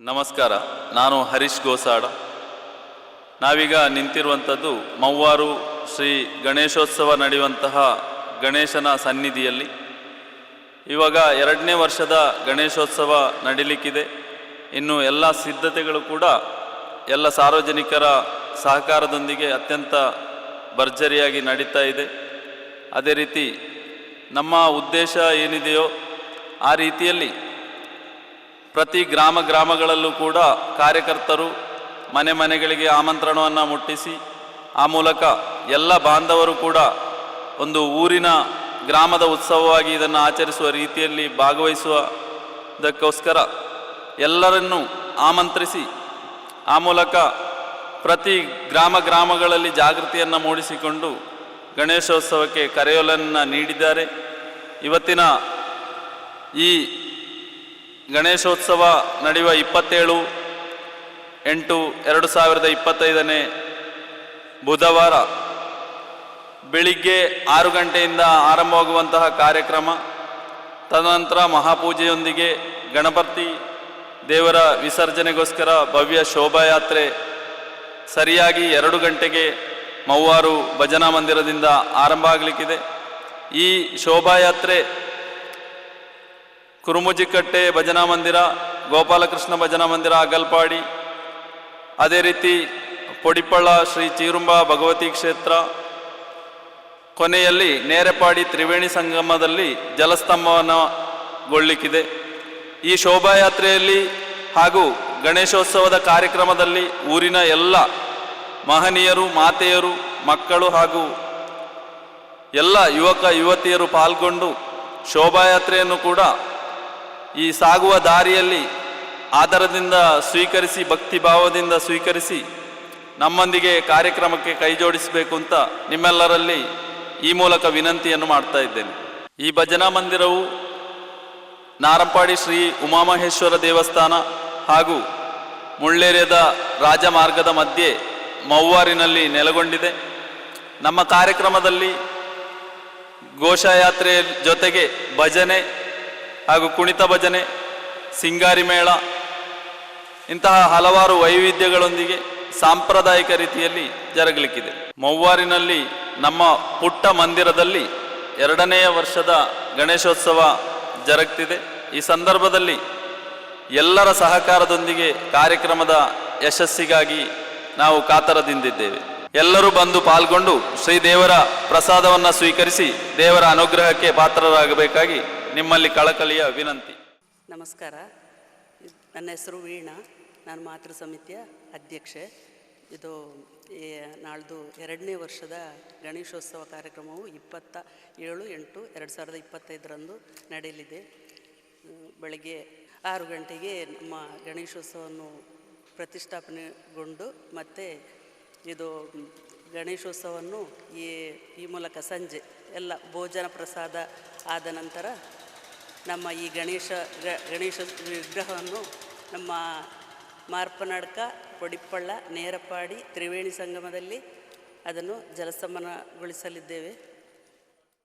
ನಮಸ್ಕಾರ, ನಾನು ಹರೀಶ್ ಗೋಸಾಡ. ನಾವೀಗ ನಿಂತಿರುವಂಥದ್ದು ಮವ್ವಾರು ಶ್ರೀ ಗಣೇಶೋತ್ಸವ ನಡೆಯುವಂತಹ ಗಣೇಶನ ಸನ್ನಿಧಿಯಲ್ಲಿ. ಇವಾಗ ಎರಡನೇ ವರ್ಷದ ಗಣೇಶೋತ್ಸವ ನಡೀಲಿಕ್ಕಿದೆ. ಇನ್ನು ಎಲ್ಲ ಸಿದ್ಧತೆಗಳು ಕೂಡ ಎಲ್ಲ ಸಾರ್ವಜನಿಕರ ಸಹಕಾರದೊಂದಿಗೆ ಅತ್ಯಂತ ಭರ್ಜರಿಯಾಗಿ ನಡೀತಾ ಇದೆ. ಅದೇ ರೀತಿ ನಮ್ಮ ಉದ್ದೇಶ ಏನಿದೆಯೋ ಆ ರೀತಿಯಲ್ಲಿ ಪ್ರತಿ ಗ್ರಾಮ ಗ್ರಾಮಗಳಲ್ಲೂ ಕೂಡ ಕಾರ್ಯಕರ್ತರು ಮನೆ ಮನೆಗಳಿಗೆ ಆಮಂತ್ರಣವನ್ನು ಮುಟ್ಟಿಸಿ, ಆ ಮೂಲಕ ಎಲ್ಲ ಬಾಂಧವರು ಕೂಡ ಒಂದು ಊರಿನ ಗ್ರಾಮದ ಉತ್ಸವವಾಗಿ ಇದನ್ನು ಆಚರಿಸುವ ರೀತಿಯಲ್ಲಿ ಭಾಗವಹಿಸುವುದಕ್ಕೋಸ್ಕರ ಎಲ್ಲರನ್ನೂ ಆಮಂತ್ರಿಸಿ, ಆ ಮೂಲಕ ಪ್ರತಿ ಗ್ರಾಮ ಗ್ರಾಮಗಳಲ್ಲಿ ಜಾಗೃತಿಯನ್ನು ಮೂಡಿಸಿಕೊಂಡು ಗಣೇಶೋತ್ಸವಕ್ಕೆ ಕರೆಯೊಲನ್ನು ನೀಡಿದ್ದಾರೆ. ಇವತ್ತಿನ ಈ ಗಣೇಶೋತ್ಸವ ನಡೆಯುವ ಇಪ್ಪತ್ತೇಳು, ಎಂಟು, ಎರಡು ಸಾವಿರದ ಇಪ್ಪತ್ತೈದನೇ ಬುಧವಾರ ಬೆಳಿಗ್ಗೆ ಆರು ಗಂಟೆಯಿಂದ ಆರಂಭವಾಗುವಂತಹ ಕಾರ್ಯಕ್ರಮ. ತದನಂತರ ಮಹಾಪೂಜೆಯೊಂದಿಗೆ ಗಣಪತಿ ದೇವರ ವಿಸರ್ಜನೆಗೋಸ್ಕರ ಭವ್ಯ ಶೋಭಾಯಾತ್ರೆ ಸರಿಯಾಗಿ ಎರಡು ಗಂಟೆಗೆ ಮೌವಾರು ಭಜನಾ ಮಂದಿರದಿಂದ ಆರಂಭ ಆಗಲಿಕ್ಕಿದೆ. ಈ ಶೋಭಾಯಾತ್ರೆ ಕುರುಮುಜಿಕಟ್ಟೆ ಭಜನಾ ಮಂದಿರ, ಗೋಪಾಲಕೃಷ್ಣ ಭಜನಾ ಮಂದಿರ, ಅಗಲ್ಪಾಡಿ. ಅದೇ ರೀತಿ ಪೊಡಿಪಳ್ಳ ಶ್ರೀ ಚೀರುಂಬ ಭಗವತಿ ಕ್ಷೇತ್ರ. ಕೊನೆಯಲ್ಲಿ ನೇರಪಾಡಿ ತ್ರಿವೇಣಿ ಸಂಗಮದಲ್ಲಿ ಜಲಸ್ತಂಭವನ್ನು ಗೊಳ್ಳಿಕ್ಕಿದೆ. ಈ ಶೋಭಾಯಾತ್ರೆಯಲ್ಲಿ ಹಾಗೂ ಗಣೇಶೋತ್ಸವದ ಕಾರ್ಯಕ್ರಮದಲ್ಲಿ ಊರಿನ ಎಲ್ಲ ಮಹನೀಯರು, ಮಾತೆಯರು, ಮಕ್ಕಳು ಹಾಗೂ ಎಲ್ಲ ಯುವಕ, ಯುವತಿಯರು ಪಾಲ್ಗೊಂಡು ಶೋಭಾಯಾತ್ರೆಯನ್ನು ಕೂಡ ಈ ಸಾಗುವ ದಾರಿಯಲ್ಲಿ ಆದರದಿಂದ ಸ್ವೀಕರಿಸಿ ಭಕ್ತಿ ಭಾವದಿಂದ ಸ್ವೀಕರಿಸಿ ನಮ್ಮೊಂದಿಗೆ ಕಾರ್ಯಕ್ರಮಕ್ಕೆ ಕೈ ಜೋಡಿಸಬೇಕು ಅಂತ ನಿಮ್ಮೆಲ್ಲರಲ್ಲಿ ಈ ಮೂಲಕ ವಿನಂತಿಯನ್ನು ಮಾಡ್ತಾ ಇದ್ದೇನೆ. ಈ ಭಜನಾ ಮಂದಿರವು ನಾರಂಪಾಡಿ ಶ್ರೀ ಉಮಾಮಹೇಶ್ವರ ದೇವಸ್ಥಾನ ಹಾಗೂ ಮುಳ್ಳೇರಿಯದ ರಾಜಮಾರ್ಗದ ಮಧ್ಯೆ ಮೌವಾರಿನಲ್ಲಿ ನೆಲೆಗೊಂಡಿದೆ. ನಮ್ಮ ಕಾರ್ಯಕ್ರಮದಲ್ಲಿ ಘೋಷಯಾತ್ರೆಯ ಜೊತೆಗೆ ಭಜನೆ ಹಾಗೂ ಕುಣಿತ ಭಜನೆ, ಸಿಂಗಾರಿ ಮೇಳ, ಇಂತಹ ಹಲವಾರು ವೈವಿಧ್ಯಗಳೊಂದಿಗೆ ಸಾಂಪ್ರದಾಯಿಕ ರೀತಿಯಲ್ಲಿ ಜರುಗಲಿಕ್ಕಿದೆ. ಮೌವಾರಿನಲ್ಲಿ ನಮ್ಮ ಪುಟ್ಟ ಮಂದಿರದಲ್ಲಿ ಎರಡನೆಯ ವರ್ಷದ ಗಣೇಶೋತ್ಸವ ಜರುಗ್ತಿದೆ. ಈ ಸಂದರ್ಭದಲ್ಲಿ ಎಲ್ಲರ ಸಹಕಾರದೊಂದಿಗೆ ಕಾರ್ಯಕ್ರಮದ ಯಶಸ್ಸಿಗಾಗಿ ನಾವು ಕಾತರದಿಂದಿದ್ದೇವೆ. ಎಲ್ಲರೂ ಬಂದು ಪಾಲ್ಗೊಂಡು ಶ್ರೀ ದೇವರ ಪ್ರಸಾದವನ್ನು ಸ್ವೀಕರಿಸಿ ದೇವರ ಅನುಗ್ರಹಕ್ಕೆ ಪಾತ್ರರಾಗಬೇಕಾಗಿ ನಿಮ್ಮಲ್ಲಿ ಕಳಕಳಿಯ ವಿನಂತಿ. ನಮಸ್ಕಾರ. ನನ್ನ ಹೆಸರು ವೀಣಾ. ನಾನು ಮಾತೃ ಸಮಿತಿಯ ಅಧ್ಯಕ್ಷೆ. ಇದು ನಾಳ್ದು ಎರಡನೇ ವರ್ಷದ ಗಣೇಶೋತ್ಸವ ಕಾರ್ಯಕ್ರಮವು ಇಪ್ಪತ್ತ ಏಳು ಎಂಟು ಎರಡು ಸಾವಿರದ ಇಪ್ಪತ್ತೈದರಂದು ನಡೆಯಲಿದೆ. ಬೆಳಗ್ಗೆ ಆರು ಗಂಟೆಗೆ ನಮ್ಮ ಗಣೇಶೋತ್ಸವವನ್ನು ಪ್ರತಿಷ್ಠಾಪನೆಗೊಂಡು ಮತ್ತು ಇದು ಗಣೇಶೋತ್ಸವವನ್ನು ಈ ಈ ಮೂಲಕ ಸಂಜೆ ಎಲ್ಲ ಭೋಜನ ಪ್ರಸಾದ ಆದ ನಂತರ ನಮ್ಮ ಈ ಗಣೇಶ ಗಣೇಶ ವಿಗ್ರಹವನ್ನು ನಮ್ಮ ಮಾರ್ಪನಡ್ಕ ಪೊಡಿಪ್ಪಳ್ಳ ನೇರಪಾಡಿ ತ್ರಿವೇಣಿ ಸಂಗಮದಲ್ಲಿ ಅದನ್ನು ಜಲಸಮನಗೊಳಿಸಲಿದ್ದೇವೆ.